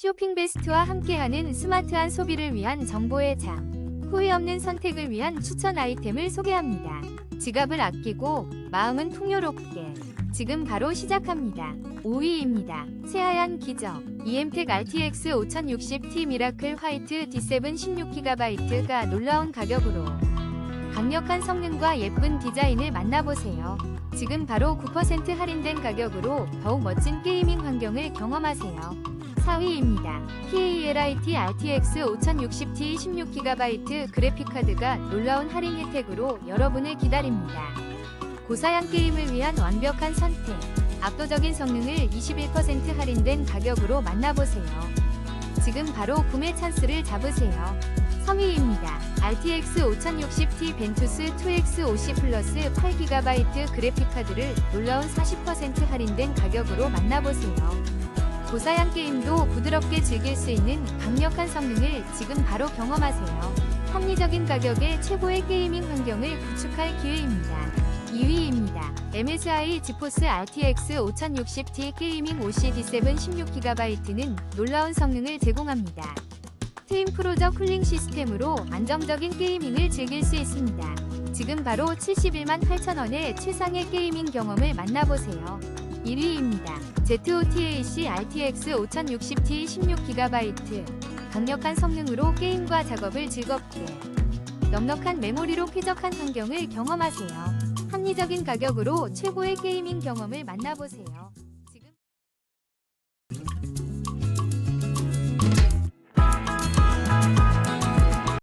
쇼핑 베스트와 함께하는 스마트한 소비를 위한 정보의 장. 후회 없는 선택을 위한 추천 아이템을 소개합니다. 지갑을 아끼고 마음은 풍요롭게. 지금 바로 시작합니다. 5위입니다. 새하얀 기적. EM텍 RTX 5060T 미라클 화이트 D7 16GB 놀라운 가격으로 강력한 성능과 예쁜 디자인을 만나보세요. 지금 바로 9% 할인된 가격으로 더욱 멋진 게이밍 환경을 경험하세요. 4위입니다. PALIT RTX 5060T 16GB 그래픽카드가 놀라운 할인 혜택으로 여러분을 기다립니다. 고사양 게임을 위한 완벽한 선택. 압도적인 성능을 21% 할인된 가격으로 만나보세요. 지금 바로 구매 찬스를 잡으세요. 3위입니다. RTX 5060T 벤투스 2X50 플러스 8GB 그래픽카드를 놀라운 40% 할인된 가격으로 만나보세요. 고사양 게임도 부드럽게 즐길 수 있는 강력한 성능을 지금 바로 경험하세요. 합리적인 가격에 최고의 게이밍 환경을 구축할 기회입니다. 2위입니다. MSI 지포스 RTX 5060T 게이밍 OC D7 16GB는 놀라운 성능을 제공합니다. 트윈 프로저 쿨링 시스템으로 안정적인 게이밍을 즐길 수 있습니다. 지금 바로 71만 8천원의 최상의 게이밍 경험을 만나보세요. 1위입니다. ZOTAC RTX 5060T 16GB 강력한 성능으로 게임과 작업을 즐겁게 넉넉한 메모리로 쾌적한 환경을 경험하세요. 합리적인 가격으로 최고의 게이밍 경험을 만나보세요.